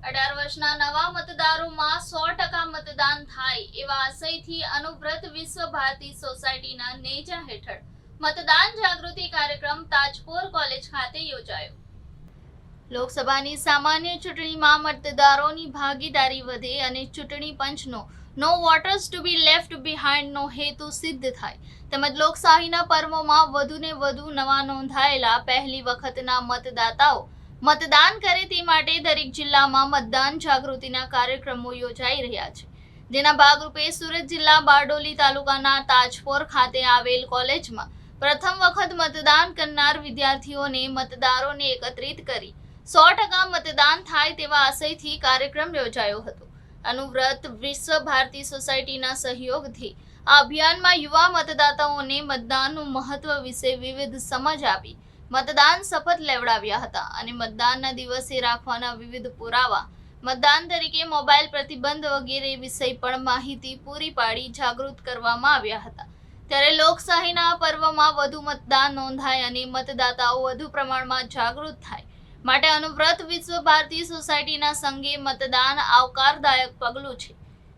અઢાર વર્ષના નવા મતદારોમાં સો ટકા મતદાન થાય એવા આશયથી અનુવ્રત વિશ્વ ભારતી સોસાયટીના નેજા હેઠળ મતદાન જાગૃતિ કાર્યક્રમ તાજપોર કોલેજ ખાતે યોજાયો. લોકસભાની સામાન્ય ચૂંટણીમાં મતદારોની ભાગીદારી વધે અને ચૂંટણી પંચનો નો વોટર્સ ટુ બી લેફ્ટ બિહાઇન્ડનો હેતુ સિદ્ધ થાય. તેમજ લોકશાહીના પર્વોમાં વધુને વધુ નવા નોંધાયેલા પહેલી વખતના મતદાતાઓ મતદાન કરે તે માટે દરેક જિલ્લામાં મતદાન જાગૃતિના કાર્યક્રમો યોજાઈ રહ્યા છે. જેના ભાગરૂપે સુરત જિલ્લા બારડોલી તાલુકાના તાજપોર ખાતે આવેલ કોલેજમાં પ્રથમ વખત મતદાન કરનાર વિદ્યાર્થીઓને મતદારોને એકત્રિત કરી સો ટકા મતદાન થાય તેવા આશયથી કાર્યક્રમ યોજાયો હતો. અનુવ્રત વિશ્વ ભારતી સોસાયટીના સહયોગથી આ અભિયાનમાં યુવા મતદાતાઓને મતદાનનું મહત્વ વિશે વિવિધ સમજ આપી મતદાન શપથ લેવડાવ્યા હતા અને મતદાનના દિવસે રાખવાના વિવિધ પુરાવા, મતદાન તરીકે મોબાઈલ પ્રતિબંધ વગેરે વિષય પણ માહિતી પૂરી પાડી જાગૃત કરવામાં આવ્યા હતા. ત્યારે લોકશાહીના પર્વમાં વધુ મતદાન નોંધાય અને મતદાતાઓ વધુ પ્રમાણમાં જાગૃત થાય. માટે અનુવ્રત વિશ્વ ભારતી સોસાયટીના સંઘે મતદાન આવકારદાયક પગલું છે.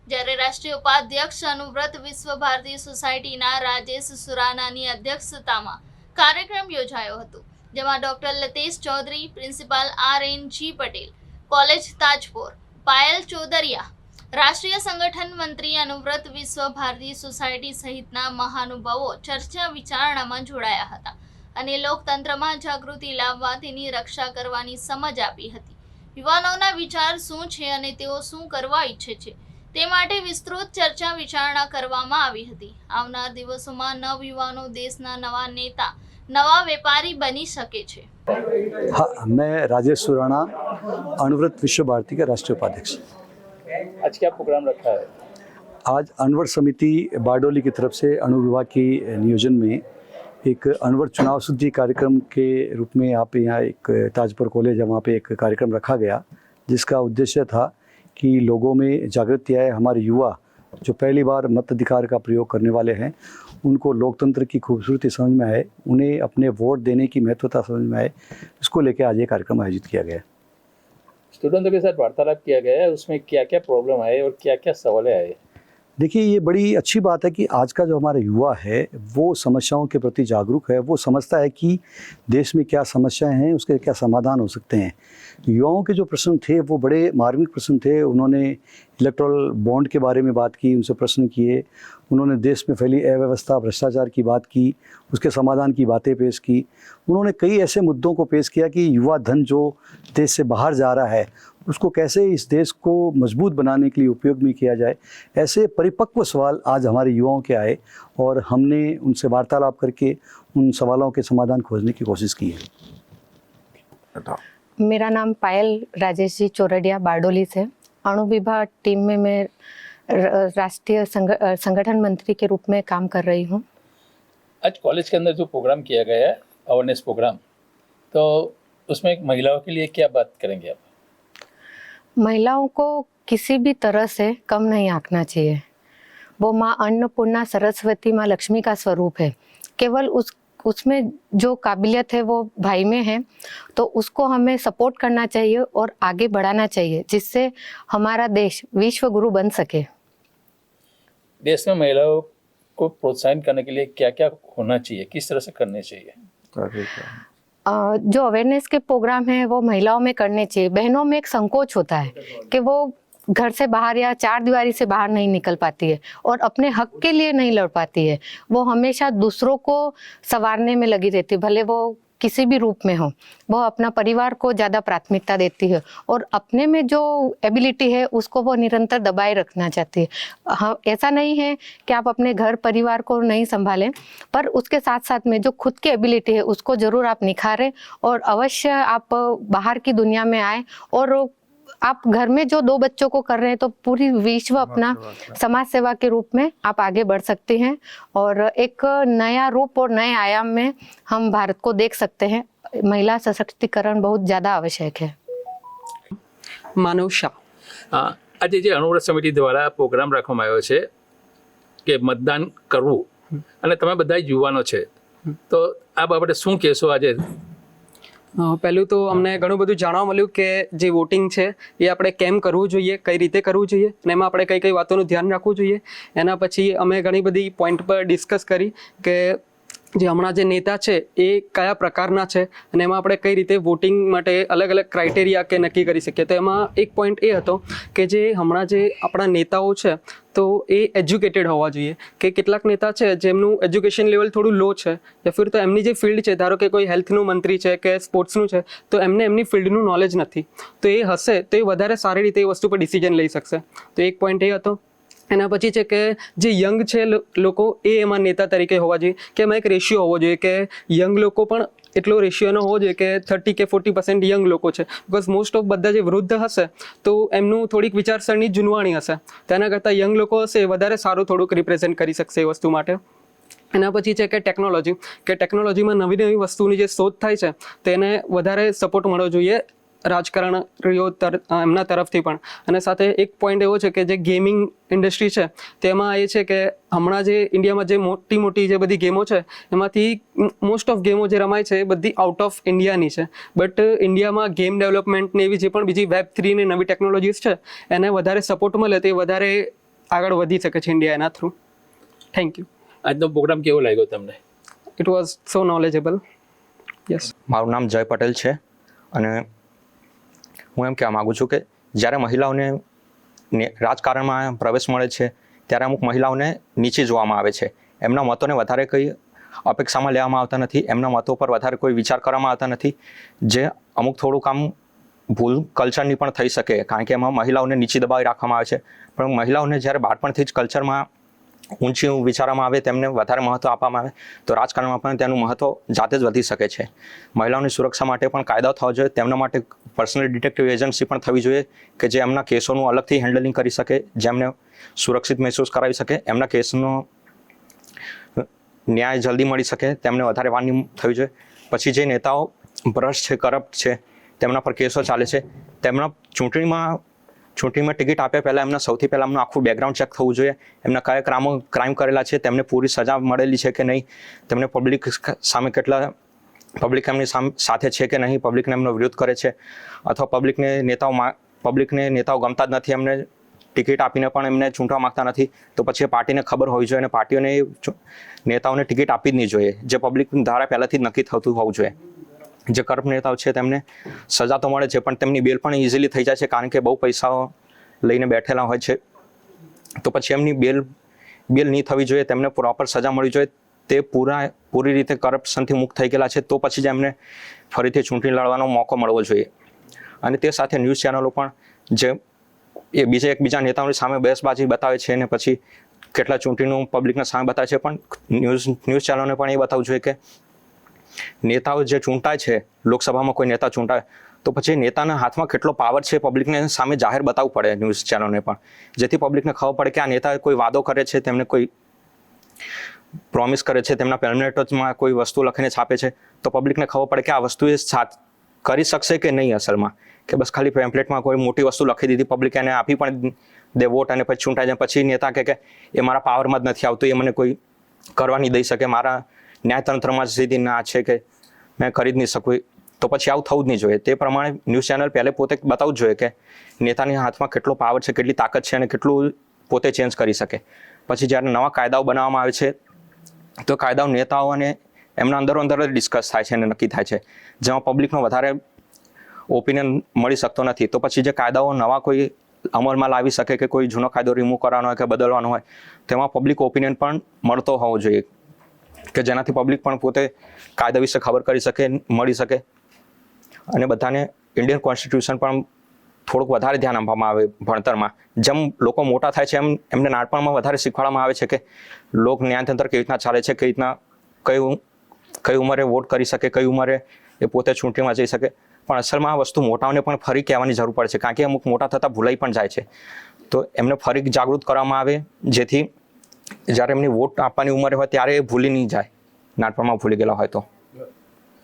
જ્યારે રાષ્ટ્રીય ઉપાધ્યક્ષ અનુવ્રત વિશ્વ ભારતી સોસાયટીના રાજેશ સુરાનાની અધ્યક્ષતામાં કાર્યક્રમ યોજાયો હતો, જેમાં doctor Latesh Chaudhari, principal R N G Patel, college Tajpor, Payal Chodariya, રાષ્ટ્રીય સંગઠન મંત્રી અનુવ્રત વિશ્વ ભારતી સોસાયટી સહિતના મહાનુભાવો ચર્ચા વિચારણામાં જોડાયા હતા અને લોકતંત્રમાં જાગૃતિ લાવવા તેની રક્ષા કરવાની સમજ આપી હતી. યુવાનોના વિચાર શું છે અને તેઓ શું કરવા ઈચ્છે છે? તે માટે વિસ્તૃત ચર્ચા વિચારણા કરવામાં આવી હતી આવનાર દિવસોમાં નવયુવાનો દેશના નવા નેતા નવા વેપારી બની શકે છે हाँ मैं राजेश सुराणा अणुव्रत विश्व भारती का राष्ट्रीय उपाध्यक्ष आज क्या प्रोग्राम रखा है आज अनवर समिति बारडोली की तरफ से अणु विभाग की नियोजन में एक अनवर चुनाव शुद्धि कार्यक्रम के रूप में यहाँ पे यहाँ एक ताजपुर कॉलेज है वहाँ पे एक कार्यक्रम रखा गया जिसका उद्देश्य था कि लोगों में जागृति आए। हमारे युवा जो पहली बार मताधिकार का प्रयोग करने वाले हैं, उनको लोकतंत्र की खूबसूरती समझ में आए, उन्हें अपने वोट देने की महत्वता समझ में आए, इसको लेकर आज ये कार्यक्रम आयोजित किया गया स्टूडेंटों के साथ वार्तालाप किया गया है, उसमें क्या क्या प्रॉब्लम आए और क्या क्या सवाल आए? देखिए, ये बड़ी अच्छी बात है कि आज का जो हमारा युवा है, वो समस्याओं के प्रति जागरूक है। वो समझता है कि देश में क्या समस्याएँ हैं, उसके क्या समाधान हो सकते हैं। युवाओं के जो प्रश्न थे, वो बड़े मार्मिक प्रश्न थे। उन्होंने इलेक्ट्रल बॉन्ड के बारे में बात की, उनसे प्रश्न किए। उन्होंने देश में फैली अव्यवस्था, भ्रष्टाचार की बात की, उसके समाधान की बातें पेश की। उन्होंने कई ऐसे मुद्दों को पेश किया कि युवा धन जो देश से बाहर जा रहा है उसको कैसे इस देश को मज़बूत बनाने के लिए उपयोग में किया जाए? ऐसे परिपक्व सवाल आज हमारे युवाओं के आए और हमने उनसे वार्तालाप करके उन सवालों के समाधान खोजने की कोशिश की है। मेरा नाम पायल राजेश जी चौरडिया बारडोली से। अणु विभाग टीम में मैं राष्ट्रीय संग, संगठन मंत्री के रूप में काम कर रही हूँ। आज कॉलेज के अंदर जो प्रोग्राम किया गया है अवेयरनेस प्रोग्राम तो उसमें महिलाओं के लिए क्या बात करेंगे आप? महिलाओं को किसी भी तरह से कम नहीं आंकना चाहिए। वो माँ अन्नपूर्णा सरस्वती माँ लक्ष्मी का स्वरूप है। केवल उस उसमें जो काबिलियत है वो भाई में है। तो उसको हमें सपोर्ट करना चाहिए और आगे बढ़ाना चाहिए जिससे हमारा देश विश्व गुरु बन सके। देश में महिलाओं को प्रोत्साहन करने के लिए क्या क्या होना चाहिए? किस तरह से करने चाहिए? जो अवेयरनेस के प्रोग्राम है, वो महिलाओं में करने चाहिए। बहनों में एक संकोच होता है कि वो घर से बाहर या चार दीवारी से बाहर नहीं निकल पाती है और अपने हक के लिए नहीं लड़ पाती है। वो हमेशा दूसरों को संवारने में लगी रहती है, भले वो किसी भी रूप में हो, वो अपना परिवार को ज़्यादा प्राथमिकता देती है और अपने में जो एबिलिटी है, उसको वो निरंतर दबाए रखना चाहती है। हाँ ऐसा नहीं है कि आप अपने घर परिवार को नहीं संभालें, पर उसके साथ साथ में जो खुद की एबिलिटी है, उसको ज़रूर आप निखारें और अवश्य आप बाहर की दुनिया में आए और आप घर में जो दो बच्चों को कर रहे हैं तो पूरी विश्व अपना समाज सेवा के रूप में आप आगे बढ़ सकते हैं और एक नया रूप और नए आयाम में हम भारत को देख सकते हैं महिला सशक्तिकरण बहुत ज़्यादा आवश्यक है માનવ શાહ હા, આજે જે અનુવ્રત સમિતિ દ્વારા પ્રોગ્રામ રાખવામાં આવ્યો છે કે મતદાન કરવું અને તમે બધા જ યુવાનો છે તો આ બાબતે શું કહેશો આજે અ, પહેલું તો અમને ઘણું બધું જાણવા મળ્યું કે જે વોટિંગ છે એ આપણે કેમ કરવું જોઈએ કઈ રીતે કરવું જોઈએ અને એમાં આપણે કઈ કઈ વાતોનું ધ્યાન રાખવું જોઈએ. એના પછી અમે ઘણી બધી પોઈન્ટ પર ડિસ્કસ કરી કે જે હમણાં જે નેતા છે, એ કયા પ્રકારના છે અને એમાં આપણે કઈ રીતે વોટિંગ માટે અલગ અલગ ક્રાઇટેરિયા કે નક્કી કરી શકીએ? તો એમાં એક પોઈન્ટ એ હતો કે જે હમણાં જે આપણા નેતાઓ છે, તો એ એજ્યુકેટેડ હોવા જોઈએ. કે કેટલાક નેતા છે, જેમનું એજ્યુકેશન લેવલ થોડું લો છે, યા ફિર તો એમની જે ફિલ્ડ છે, ધારો કે કોઈ હેલ્થનું મંત્રી છે કે સ્પોર્ટ્સનું છે, તો એમને એમની ફિલ્ડનું નોલેજ નથી. તો એ હશે, તો એ વધારે સારી રીતે એ વસ્તુ પર ડિસિઝન લઈ શકશે. તો એક પોઈન્ટ એ હતો. એના પછી છે કે જે યંગ છે લોકો એ એમાં નેતા તરીકે હોવા જોઈએ કે એમાં એક રેશિયો હોવો જોઈએ કે યંગ લોકો પણ એટલો રેશિયોનો હોવો જોઈએ કે થર્ટી કે ફોર્ટી પર્સન્ટ યંગ લોકો છે. બિકોઝ મોસ્ટ ઓફ બધા જે વૃદ્ધ હશે તો એમનું થોડીક વિચારસરણી જૂનવાણી હશે. તેના કરતાં યંગ લોકો હશે એ વધારે સારું થોડુંક રિપ્રેઝેન્ટ કરી શકશે એ વસ્તુ માટે. એના પછી છે કે ટેકનોલોજી કે ટેકનોલોજીમાં નવી નવી વસ્તુની જે શોધ થાય છે, તેને વધારે સપોર્ટ મળવો જોઈએ રાજકારણીઓ તર એમના તરફથી પણ. અને સાથે એક પોઈન્ટ એવો છે કે જે ગેમિંગ ઇન્ડસ્ટ્રી છે તેમાં એ છે કે હમણાં જે ઇન્ડિયામાં જે મોટી મોટી જે બધી ગેમો છે એમાંથી મોસ્ટ ઓફ ગેમો જે રમાય છે એ બધી આઉટ ઓફ ઇન્ડિયાની છે. બટ ઇન્ડિયામાં ગેમ ડેવલપમેન્ટને એવી જે પણ બીજી વેબ થ્રીની નવી ટેકનોલોજીસ છે એને વધારે સપોર્ટ મળે તે વધારે આગળ વધી શકે છે ઇન્ડિયા એના થ્રુ થેન્ક યુ આજનો પ્રોગ્રામ કેવો લાગ્યો તમને? It was so knowledgeable yes મારું નામ જય પટેલ છે અને હું એમ કહેવા માગું છું કે જ્યારે મહિલાઓને રાજકારણમાં પ્રવેશ મળે છે, ત્યારે અમુક મહિલાઓને નીચે જોવામાં આવે છે. એમના મતોને વધારે કંઈ અપેક્ષામાં લેવામાં આવતા નથી, એમના મતો પર વધારે કોઈ વિચાર કરવામાં આવતા નથી. જે અમુક થોડું કામ ભૂલ કલ્ચરની પણ થઈ શકે, કારણ કે એમાં મહિલાઓને નીચે દબાવી રાખવામાં આવે છે. પણ મહિલાઓને જ્યારે બાળપણથી જ કલ્ચરમાં ઊંચી વિચારવામાં આવે, તેમને વધારે મહત્ત્વ આપવામાં આવે, તો રાજકારણમાં પણ તેનું મહત્વ જાતે જ વધી શકે છે. મહિલાઓની સુરક્ષા માટે પણ કાયદો થવો જોઈએ, તેમના માટે પર્સનલ ડિટેક્ટિવ એજન્સી પણ થવી જોઈએ કે જે એમના કેસોનું અલગથી હેન્ડલિંગ કરી શકે, જેમને સુરક્ષિત મહેસૂસ કરાવી શકે, એમના કેસનો ન્યાય જલ્દી મળી શકે, તેમને વધારે વાનગી થવી જોઈએ. પછી જે નેતાઓ ભ્રષ્ટ છે, કરપ્ટ છે, તેમના પર કેસો ચાલે છે, તેમના ચૂંટણીમાં ચૂંટણીમાં ટિકિટ આપ્યા પહેલાં એમના સૌથી પહેલાં એમનું આખું બેકગ્રાઉન્ડ ચેક થવું જોઈએ. એમના કયા ક્રામો ક્રાઇમ કરેલા છે, તેમને પૂરી સજા મળેલી છે કે નહીં, તેમને પબ્લિક સામે કેટલા પબ્લિક એમની સાથે છે કે નહીં પબ્લિકને એમનો વિરોધ કરે છે, અથવા પબ્લિકને નેતાઓ પબ્લિકને નેતાઓ ગમતા જ નથી, એમને ટિકિટ આપીને પણ એમને ચૂંટવા માંગતા નથી, તો પછી પાર્ટીને ખબર હોવી જોઈએ અને પાર્ટીઓને નેતાઓને ટિકિટ આપી જ નહીં જોઈએ, જે પબ્લિક ધારા પહેલાંથી જ નક્કી થતું હોવું જોઈએ. જે કરપ નેતાઓ છે તેમને સજા તો મળે છે, પણ તેમની બેલ પણ ઇઝીલી થઈ જાય છે, કારણ કે બહુ પૈસાઓ લઈને બેઠેલા હોય છે. તો પછી એમની બેલ બેલ નહીં થવી જોઈએ, તેમને પ્રોપર સજા મળવી જોઈએ. તે પૂરા, પૂરી રીતે કરપ્શનથી મુક્ત થઈ ગયેલા છે, તો પછી જ એમને ફરીથી ચૂંટણી લડવાનો મોકો મળવો જોઈએ. અને તે સાથે ન્યૂઝ ચેનલો પણ જે એ બીજા એકબીજા નેતાઓની સામે બેસબાજી બતાવે છે અને પછી કેટલા ચૂંટણીનું પબ્લિકના સામે બતાવે છે, પણ ન્યૂઝ ન્યૂઝ ચેનલોને પણ એ બતાવવું જોઈએ કે નેતાઓ જે ચૂંટાય છે, લોકસભામાં કોઈ નેતા ચૂંટાય, તો પછી નેતાના હાથમાં કેટલો પાવર છે પબ્લિકને સામે જાહેર બતાવવું પડે ન્યૂઝ ચેનલને પણ. જેથી પબ્લિકને ખબર પડે કે આ નેતા કોઈ વાદો કરે છે, તેમને કોઈ પ્રોમિસ કરે છે, તેમના પેમ્પલેટોમાં કોઈ વસ્તુ લખીને છાપે છે, તો પબ્લિકને ખબર પડે કે આ વસ્તુ એ સાથ કરી શકશે કે નહીં અસલમાં. કે બસ ખાલી પેમ્પલેટમાં કોઈ મોટી વસ્તુ લખી દીધી પબ્લિક એને આપી પણ દે વોટ અને પછી ચૂંટાઈ જાય, પછી નેતા કે, એ મારા પાવરમાં જ નથી આવતું, એ મને કોઈ કરવા નહીં દઈ શકે, મારા ન્યાયતંત્રમાં સીધી ના છે કે મેં ખરીદ નહીં શકું તો પછી આવું થવું જ નહીં જોઈએ. તે પ્રમાણે ન્યૂઝ ચેનલ પહેલે પોતે બતાવવું જોઈએ કે નેતાની હાથમાં કેટલો પાવર છે, કેટલી તાકાત છે અને કેટલું પોતે ચેન્જ કરી શકે. પછી જ્યારે નવા કાયદાઓ બનાવવામાં આવે છે, તો કાયદાઓ નેતાઓ અને એમના અંદરો અંદર જ ડિસ્કસ થાય છે અને નક્કી થાય છે. જેમાં પબ્લિકનો વધારે ઓપિનિયન મળી શકતો નથી. તો પછી જે કાયદાઓ નવા કોઈ અમલમાં લાવી શકે કે કોઈ જૂનો કાયદો રિમૂવ કરવાનો હોય કે બદલવાનો હોય, તેમાં પબ્લિક ઓપિનિયન પણ મળતો હોવો જોઈએ. કે જેનાથી પબ્લિક પણ પોતે કાયદા વિશે ખબર કરી શકે, મળી શકે. અને બધાને ઇન્ડિયન કોન્સ્ટિટ્યુશન પણ થોડુંક વધારે ધ્યાન આપવામાં આવે ભણતરમાં. જેમ લોકો મોટા થાય છે એમ એમને નાનપણમાં વધારે શીખવાડવામાં આવે છે કે લોક ન્યાયતંત્ર કેવી રીતના ચાલે છે કેવી રીતના કયું કઈ ઉંમરે વોટ કરી શકે, કઈ ઉંમરે એ પોતે ચૂંટણીમાં જઈ શકે. પણ અસલમાં આ વસ્તુ મોટાઓને પણ ફરી કહેવાની જરૂર પડે છે, કારણ કે અમુક મોટા થતાં ભૂલાઈ પણ જાય છે. તો એમને ફરી જાગૃત કરવામાં આવે, જેથી જ્યારે એમની વોટ આપવાની ઉંમર હોય ત્યારે એ ભૂલી નહીં જાય. નાનપણમાં ભૂલી ગયેલા હોય તો.